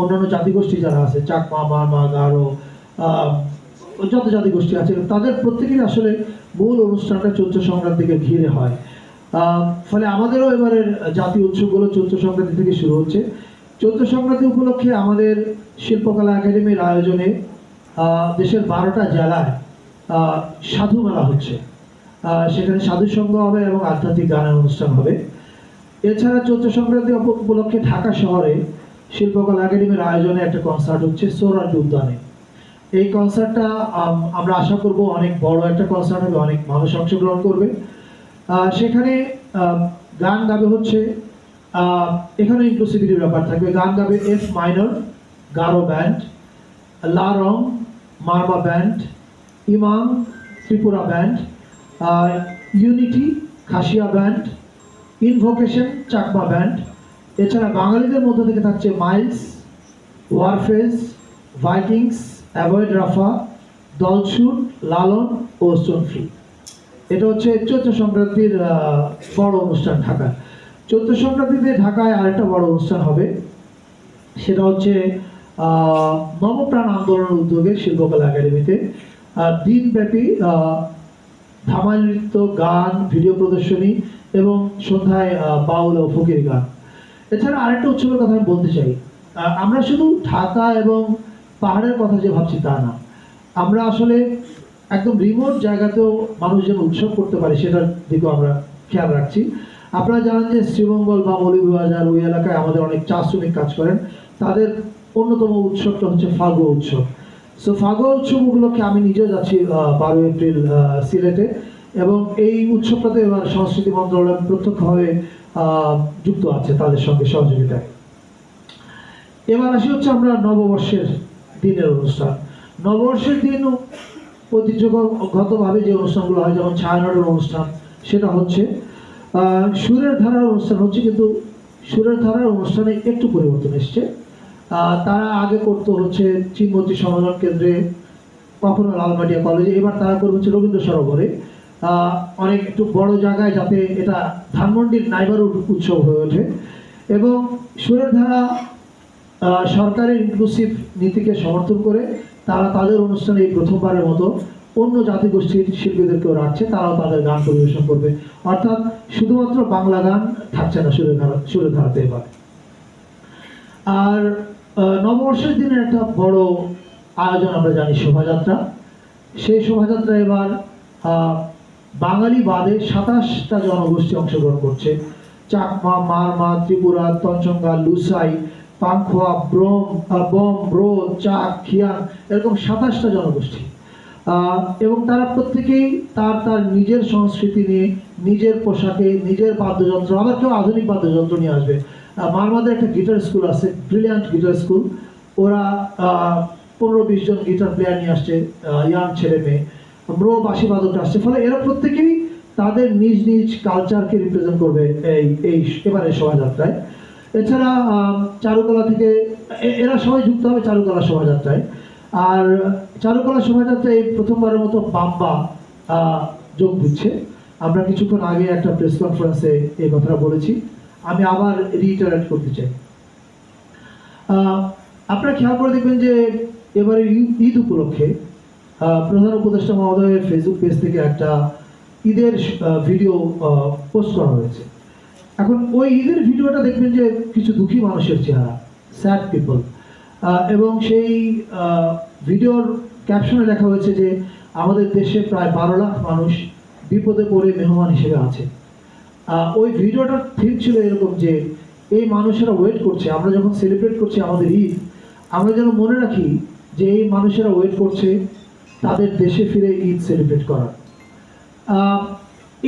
অন্যান্য জাতিগোষ্ঠী যারা আছে, চাকমা, মারমা, গারো যত জাতিগোষ্ঠী আছে, তাদের প্রত্যেকেরই আসলে মূল অনুষ্ঠানটা চৈত্র সংক্রান্তিকে ঘিরে হয়। ফলে আমাদেরও এবারের জাতীয় উৎসবগুলো চৈত্র সংক্রান্তি থেকে শুরু হচ্ছে। চৈত্র সংক্রান্তি উপলক্ষে আমাদের শিল্পকলা একাডেমির আয়োজনে দেশের বারোটা জেলায় সাধু মেলা হচ্ছে। সেখানে সাধু সঙ্গ হবে এবং আধ্যাত্মিক গানের অনুষ্ঠান হবে। এছাড়া চৈত্র সংক্রান্তি উপলক্ষে ঢাকা শহরে শিল্পকলা একাডেমির আয়োজনে একটা কনসার্ট হচ্ছে সোরাটি উদ্যানে। এই কনসার্টটা আমরা আশা করব অনেক বড় একটা কনসার্ট হবে, অনেক মানুষ অংশগ্রহণ করবে। সেখানে গান গাবে হচ্ছে এখানে ইনক্লুসিভিটির ব্যাপার থাকবে। গান গাবে এফ মাইনর গারো ব্যান্ড লা রং ব্যান্ড ইমাম, Tripura band unity Khasia band invocation Chakma band এছাড়া বাঙালিদের মধ্যে থেকে থাকছে Miles, Warfaze, Vikings, Avoid Rafa, Dalchhut, Lalon ও স্টোনফ্রি। এটা হচ্ছে চৈত্র সংক্রান্তির বড় অনুষ্ঠান ঢাকা। চৈত্র সংক্রান্তিতে ঢাকায় আরেকটা বড় অনুষ্ঠান হবে। সেটা হচ্ছে নবপ্রাণ আন্দোলনের উদ্যোগে শিল্পকলা একাডেমিতে। দিনব্যাপী ধামাই নৃত্য, গান, ভিডিও প্রদর্শনী এবং সন্ধ্যায় বাউল ও ফকির গান। এছাড়া আরেকটা উৎসবের কথা আমি বলতে চাই। আমরা শুধু ঢাকা এবং পাহাড়ের কথা যে ভাবছি তা না। আমরা আসলে একদম রিমোট জায়গাতেও মানুষ যেন উৎসব করতে পারে সেটার দিকেও আমরা খেয়াল রাখছি। আপনারা জানেন যে শ্রীমঙ্গল বা মৌলভীবাজার ওই এলাকায় আমাদের অনেক চা শ্রমিক কাজ করেন। তাদের অন্যতম উৎসবটা হচ্ছে ফাগুয়া উৎসব। সো ফাগুয়া উৎসব উপলক্ষে আমি নিজেও যাচ্ছি বারো এপ্রিল সিলেটে। এবং এই উৎসবটাতে সংস্কৃতি মন্ত্রণালয় প্রত্যক্ষভাবে যুক্ত আছে তাদের সঙ্গে সহযোগিতায় এবার আসি হচ্ছে আমরা নববর্ষের দিনের অনুষ্ঠান। নববর্ষের দিন ঐতিহ্যগতভাবে যে অনুষ্ঠানগুলো হয়, যেমন ছায়ানটের অনুষ্ঠান, সেটা হচ্ছে সুরের ধারার অনুষ্ঠান হচ্ছে, কিন্তু সুরের ধারার অনুষ্ঠানে একটু পরিবর্তন এসছে। তারা আগে করতো হচ্ছে চিনমতি সম্মেলন কেন্দ্রে, কখনো লালমাটিয়া কলেজে, এবার তারা করবে হচ্ছে রবীন্দ্র সরোবরে। অনেক একটু বড় জায়গায় যাতে এটা ধানমন্ডির নাইবারহুড উৎসব হয়ে ওঠে। এবং সুরের ধারা সরকারের ইনক্লুসিভ নীতিকে সমর্থন করে তারা তাদের অনুষ্ঠানে এই প্রথমবারের মতো অন্য জাতিগোষ্ঠীর শিল্পীদেরকেও রাখছে, তারাও তাদের গান পরিবেশন করবে। অর্থাৎ শুধুমাত্র বাংলা গান থাকছে না সুরের ধারা সুরের ধারাতে এবার। আর নববর্ষের দিনের একটা বড় আয়োজন আমরা জানি শোভাযাত্রা। সেই শোভাযাত্রা এবার বাঙালি বাদে সাতাশটা জনগোষ্ঠী অংশগ্রহণ করছে। চাকমা, মারমা, ত্রিপুরা, তঞ্চঙ্গা, লুসাই, পাংখোয়া, ব্রম বম, ব্রো চাক খিয়াং এরকম সাতাশটা জনগোষ্ঠী। এবং তারা প্রত্যেকেই তার তার নিজের সংস্কৃতি নিয়ে, নিজের পোশাকে, নিজের বাদ্যযন্ত্র, আবার কেউ আধুনিক বাদ্যযন্ত্র নিয়ে আসবে। মারমাদের একটা গিটার স্কুল আছে ব্রিলিয়ান্ট গিটার স্কুল ওরা পনেরো বিশ জন গিটার প্লেয়ার নিয়ে আসছে ইয়াং ছেলে মেয়ে ব্রো বাসি আসছে। ফলে এরা প্রত্যেকেই তাদের নিজ নিজ কালচারকে রিপ্রেজেন্ট করবে এই এই এবারের শোভাযাত্রায়। এছাড়া চারুকলা থেকে এরা সবাই যুক্ত হবে চারুকলা শোভাযাত্রায়। আর চারুকলা শোভাযাত্রায় এই প্রথমবারের মতো বাম্বা যোগ দিচ্ছে। আমরা কিছুক্ষণ আগে একটা প্রেস কনফারেন্সে এই কথাটা বলেছি। আমি আবার রিটারেট করতে চাই। আপনারা খেয়াল করে দেখবেন যে এবারে ঈদ- উপলক্ষে প্রধান উপদেষ্টা মহোদয়ের ফেসবুক পেজ থেকে একটা ঈদের ভিডিও পোস্ট করা হয়েছে। এখন ওই ঈদের ভিডিওটা দেখবেন যে কিছু দুঃখী মানুষের চেহারা স্যাড পিপল এবং সেই ভিডিওর ক্যাপশনে লেখা হয়েছে যে, আমাদের দেশে প্রায় বারো লাখ মানুষ বিপদে পড়ে মেহমান হিসেবে আছে। ওই ভিডিওটার থিম ছিল এরকম যে, এই মানুষেরা ওয়েট করছে। আমরা যখন সেলিব্রেট করছি আমাদের ঈদ, আমরা যেন মনে রাখি যে, এই মানুষেরা ওয়েট করছে তাদের দেশে ফিরে ঈদ সেলিব্রেট করার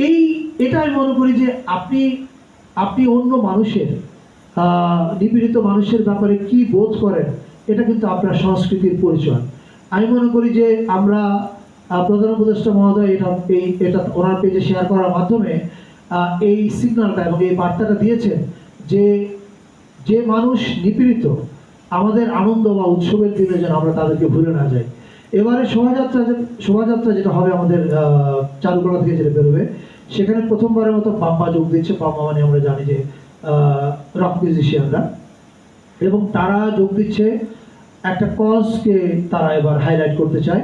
এই, এটা আমি মনে করি যে আপনি আপনি অন্য মানুষের নিপীড়িত মানুষের ব্যাপারে কি বোধ করেন, এটা কিন্তু আপনার সংস্কৃতির পরিচয়। আমি মনে করি যে আমরা প্রধান উপদেষ্টা মহোদয় এটা, এই, এটা ওনার পেজে শেয়ার করার মাধ্যমে এই সিগন্যালটা এবং এই বার্তাটা দিয়েছেন যে যে মানুষ নিপীড়িত, আমাদের আনন্দ বা উৎসবের দিনে যেন আমরা তাদেরকে ভুলে না যাই। এবারে শোভাযাত্রা শোভাযাত্রা যেটা হবে আমাদের চারুকলা থেকে যেটা বেরোবে সেখানে প্রথমবারের মতো পাম্পা যোগ দিচ্ছে। পাম্পা মানে আমরা জানি যে রক মিউজিশিয়ানরা এবং তারা যোগ দিচ্ছে একটা কজকে তারা এবার হাইলাইট করতে চায়।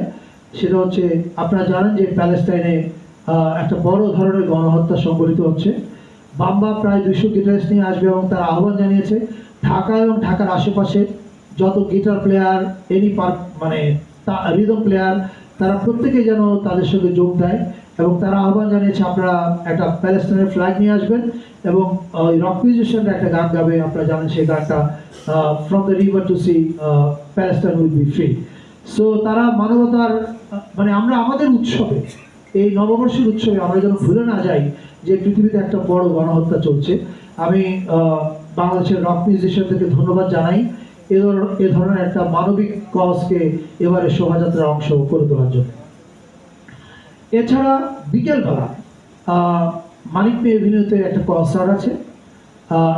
সেটা হচ্ছে আপনারা জানেন যে প্যালেস্টাইনে আহ, একটা বড় ধরনের গণহত্যা সংঘটিত হচ্ছে। বাম্বা প্রায় দুশো গিটারিস্ট নিয়ে আসবে এবং তারা আহ্বান জানিয়েছে ঢাকা এবং ঢাকার আশেপাশে যত গিটার প্লেয়ার এনি পার্ক মানে রিদম প্লেয়ার তারা প্রত্যেকে যেন তাদের সঙ্গে যোগ দেয় এবং তারা আহ্বান জানিয়েছে আপনারা একটা প্যালেস্টাইনের ফ্ল্যাগ নিয়ে আসবেন এবং ওই রক মিউজিশিয়ানরা একটা গান গাবে, আপনারা জানেন সেই গানটা from the river to sea Palestine will be free so তারা মানবতার মানে আমরা আমাদের উৎসবে, এই নববর্ষের উৎসবে আমরা যেন ভুলে না যাই যে পৃথিবীতে একটা বড় গণহত্যা চলছে। আমি বাংলাদেশের রক মিউজিশিয়ানদেরকে ধন্যবাদ জানাই। এ ধর- এ ধরনের একটা মানবিক কজকে এবারে শোভাযাত্রার অংশ করে তোলার জন্য। এছাড়া বিকেলবেলা মানিক পে এভিনিউতে একটা কনসার্ট আছে।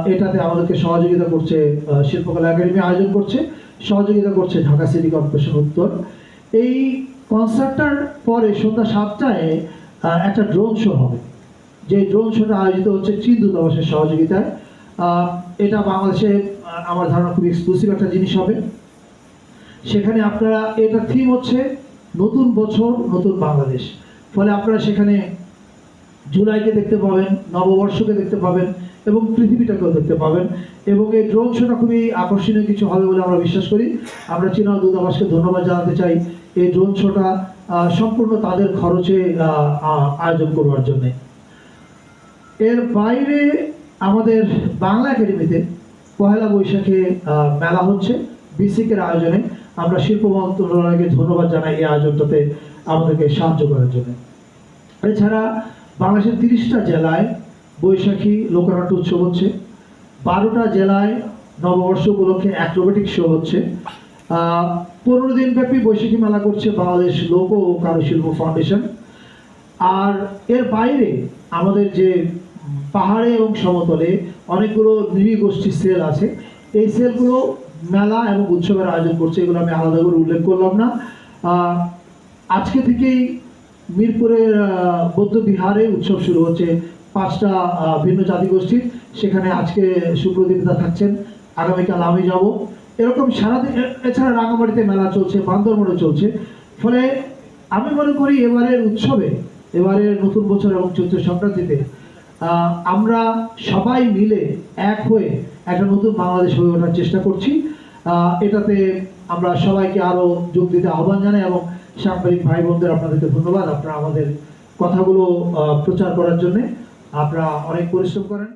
এটাতে আমাদেরকে সহযোগিতা করছে শিল্পকলা একাডেমি আয়োজন করছে। সহযোগিতা করছে ঢাকা সিটি কর্পোরেশন উত্তর। এই কনসার্টটার পরে সন্ধ্যা সাতটায় একটা ড্রোন শো হবে। যে ড্রোন শোটা আয়োজিত হচ্ছে চীন দূতাবাসের সহযোগিতায়। এটা বাংলাদেশে আহ, আমার ধারণা খুব এক্সক্লুসিভ একটা জিনিস হবে। সেখানে আপনারা, এটা থিম হচ্ছে নতুন বছর, নতুন বাংলাদেশ। ফলে আপনারা সেখানে জুলাইকে দেখতে পাবেন, নববর্ষকে দেখতে পাবেন এবং পৃথিবীটাকেও দেখতে পাবেন। এবং এই ড্রোন শোটা খুবই আকর্ষণীয় কিছু হবে বলে আমরা বিশ্বাস করি। আমরা চীনা দূতাবাসকে ধন্যবাদ জানাতে চাই এই ড্রোন শোটা সম্পূর্ণ তাদের খরচে আয়োজন করবার জন্যে। এর বাইরে আমাদের বাংলা একাডেমিতে পহেলা বৈশাখে মেলা হচ্ছে, বিসিকের আয়োজনে। আমরা শিল্প মন্ত্রণালয়কে ধন্যবাদ জানাই এই আয়োজনটাতে আমাদেরকে সাহায্য করার জন্য। এছাড়া বাংলাদেশের তিরিশটা জেলায় বৈশাখী লোকনাট্য উৎসব হচ্ছে। বারোটা জেলায় নববর্ষ উপলক্ষে অ্যাক্রোবেটিক শো হচ্ছে। পনেরো দিন ব্যাপী বৈশাখী মেলা করছে বাংলাদেশ লোক ও কারুশিল্প ফাউন্ডেশন। আর এর বাইরে আমাদের যে পাহাড়ে এবং সমতলে অনেকগুলো নৃগোষ্ঠী সেল আছে। এই সেলগুলো মেলা এবং উৎসবের আয়োজন করছে, এগুলো আমি আলাদা করে উল্লেখ করলাম না। আজকে থেকেই মিরপুরের বৌদ্ধ বিহারে উৎসব শুরু হচ্ছে পাঁচটা ভিন্ন জাতিগোষ্ঠীর। সেখানে আজকে সুপ্রদীপদা থাকছেন, আগামীকাল আমি যাব। এরকম সারাদিন এছাড়া রাঙামাটিতে মেলা চলছে, বান্দরবনে চলছে। ফলে আমি মনে করি এবারের উৎসবে, এবারের নতুন বছর এবং চৈত্র সংক্রান্তিতে আমরা সবাই মিলে এক হয়ে একটা নতুন বাংলাদেশ হয়ে ওঠার চেষ্টা করছি। এটাতে আমরা সবাইকে আরও যোগ দিতে আহ্বান জানাই এবং সাংবাদিক ভাই বোনদের আপনাদেরকে ধন্যবাদ আপনারা আমাদের কথাগুলো প্রচার করার জন্যে। আপনারা অনেক পরিশ্রম করেন।